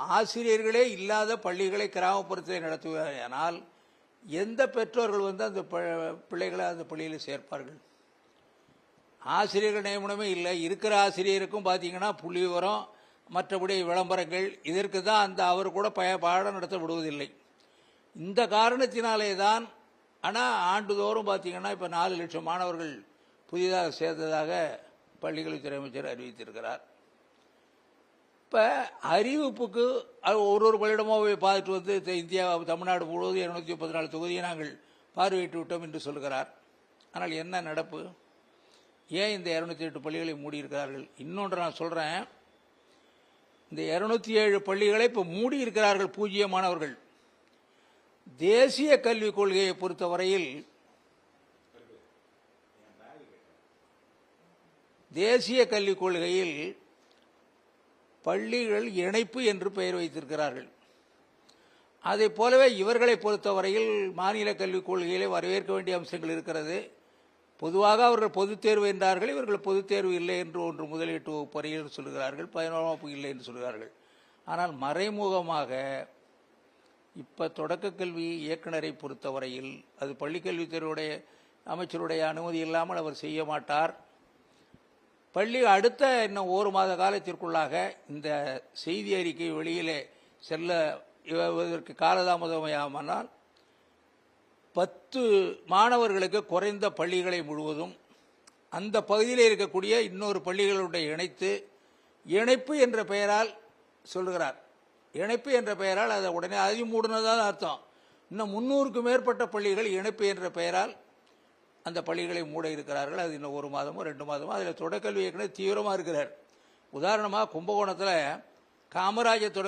ஆசிரியர்களே இல்லாத பள்ளிகளை கிராமப்புறத்தில் நடத்துவானால் எந்த பெற்றோர்கள் வந்து அந்த பிள்ளைகளை அந்த பள்ளியில் சேர்ப்பார்கள்? ஆசிரியர்கள் நியமனமே இல்லை. இருக்கிற ஆசிரியருக்கும் பார்த்தீங்கன்னா புள்ளி விவரம் மற்றபடி விளம்பரங்கள் இதற்கு தான் அந்த அவர் கூட பய பாடம் நடத்த விடுவதில்லை. இந்த காரணத்தினாலே தான் ஆனால் ஆண்டுதோறும் பார்த்தீங்கன்னா இப்போ நாலு லட்சம் மாணவர்கள் புதிதாக சேர்ந்ததாக பள்ளிக்கல்வித்துறை அமைச்சர் அறிவித்திருக்கிறார். இப்போ அறிவிப்புக்கு ஒரு ஒரு பள்ளியிடமாக போய் பார்த்துட்டு வந்து இந்த இந்தியா தமிழ்நாடு முழுவதும் இருநூத்தி முப்பத்தி நாலு தொகுதியை நாங்கள் பார்வையிட்டு விட்டோம் என்று சொல்கிறார். ஆனால் என்ன நடப்பு? ஏன் இந்த இருநூத்தி எட்டு பள்ளிகளை மூடியிருக்கிறார்கள் இன்னொன்று நான் சொல்கிறேன் இந்த இரநூத்தி ஏழு பள்ளிகளை இப்போ மூடி இருக்கிறார்கள் பூஜ்ஜியமானவர்கள் தேசிய கல்விக் கொள்கையை பொறுத்தவரையில் தேசிய கல்விக் கொள்கையில் பள்ளிகள் இணைப்பு என்று பெயர் வைத்திருக்கிறார்கள். அதை போலவே இவர்களை பொறுத்தவரையில் மாநில கல்விக் கொள்கையிலே வரவேற்க வேண்டிய அம்சங்கள் இருக்கிறது. பொதுவாக அவர்கள் பொதுத் தேர்வு என்றார்கள் இவர்கள் பொதுத் தேர்வு இல்லை என்று ஒன்று முதலீட்டு வகுப்பு வரையில் சொல்கிறார்கள் பதினோராம் வகுப்பு இல்லை என்று சொல்கிறார்கள். ஆனால் மறைமுகமாக இப்போ தொடக்க கல்வி இயக்குனரை பொறுத்தவரையில் அது பள்ளிக்கல்வித்துறையுடைய அமைச்சருடைய அனுமதி இல்லாமல் அவர் செய்ய மாட்டார். பள்ளி அடுத்த இன்னும் ஒரு மாத காலத்திற்குள்ளாக இந்த செய்தி அறிக்கை வெளியிலே செல்ல இதற்கு காலதாமதமானால் பத்து மாணவர்களுக்கு குறைந்த பள்ளிகளை முழுவதும் அந்த பகுதியில் இருக்கக்கூடிய இன்னொரு பள்ளிகளுடைய இணைத்து இணைப்பு என்ற பெயரால் சொல்கிறார். இணைப்பு என்ற பெயரால் அதை உடனே அதையும் அர்த்தம். இன்னும் முன்னூறுக்கு மேற்பட்ட பள்ளிகள் இணைப்பு என்ற பெயரால் அந்த பள்ளிகளை மூட இருக்கிறார்கள். அது இன்னும் ஒரு மாதமோ ரெண்டு மாதமோ. அதில் தொடக்கல்வி இயக்குனர் தீவிரமாக இருக்கிறார். உதாரணமாக கும்பகோணத்தில் காமராஜர் தொடக்க